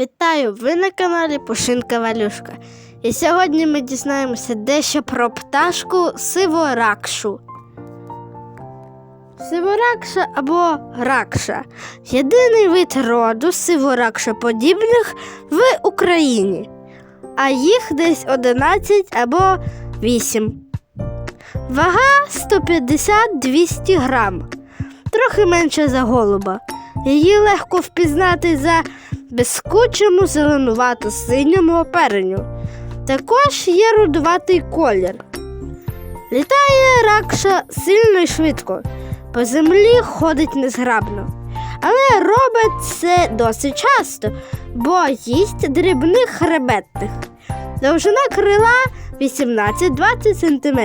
Вітаю! Ви на каналі Пушинка Валюшка. І сьогодні ми дізнаємося дещо про пташку сиворакшу. Сиворакша або ракша єдиний вид роду сиворакшоподібних в Україні, а їх десь 11 або 8. Вага 150-200 грам, трохи менше за голуба. Її легко впізнати за безскучому зеленувато синьому оперенню. Також є рудуватий колір. Літає ракша сильно і швидко, по землі ходить незграбно. Але робить це досить часто, бо їсть дрібних хребетних. Довжина крила 18-20 см.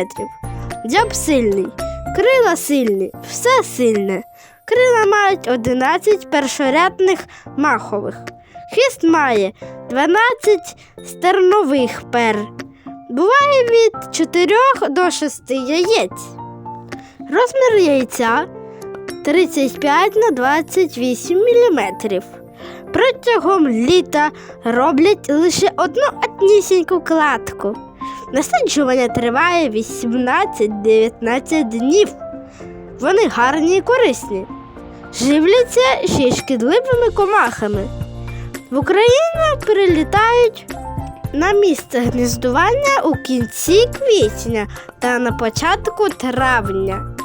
Дзьоб сильний, крила сильні, все сильне. Крила мають 11 першорядних махових. Хвіст має 12 стернових пер. Буває від 4 до 6 яєць. Розмір яйця 35 на 28 мм. Протягом літа роблять лише одну однісіньку кладку. Насаджування триває 18-19 днів. Вони гарні і корисні. Живляться ще й шкідливими комахами. В Україну прилітають на місце гніздування у кінці квітня та на початку травня.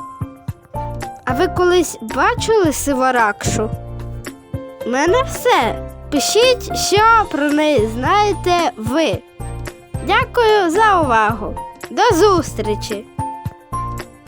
А ви колись бачили сиворакшу? У мене все. Пишіть, що про неї знаєте ви. Дякую за увагу. До зустрічі!